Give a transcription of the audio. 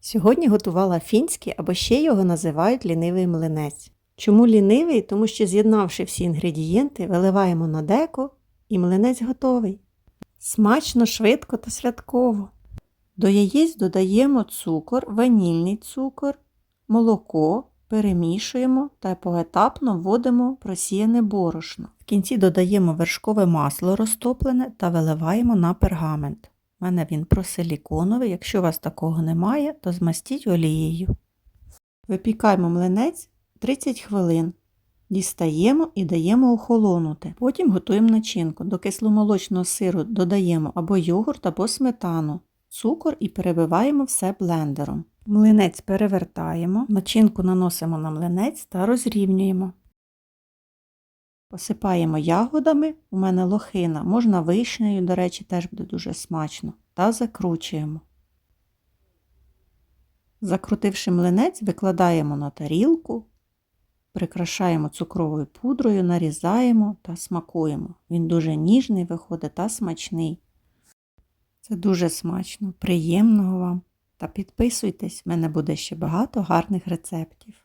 Сьогодні готувала фінський або ще його називають лінивий млинець. Чому лінивий? Тому що з'єднавши всі інгредієнти, виливаємо на деко і млинець готовий. Смачно, швидко та святково. До яєць додаємо цукор, ванільний цукор, молоко, перемішуємо та поетапно вводимо просіяне борошно. В кінці додаємо вершкове масло розтоплене та виливаємо на пергамент. У мене він просиліконовий, якщо у вас такого немає, то змастіть олією. Випікаємо млинець 30 хвилин. Дістаємо і даємо охолонути. Потім готуємо начинку. До кисломолочного сиру додаємо або йогурт, або сметану, цукор і перебиваємо все блендером. Млинець перевертаємо, начинку наносимо на млинець та розрівнюємо. Посипаємо ягодами, у мене лохина, можна вишнею, до речі, теж буде дуже смачно, та закручуємо. Закрутивши млинець, викладаємо на тарілку, прикрашаємо цукровою пудрою, нарізаємо та смакуємо. Він дуже ніжний виходить та смачний. Це дуже смачно, приємного вам. Та підписуйтесь, в мене буде ще багато гарних рецептів.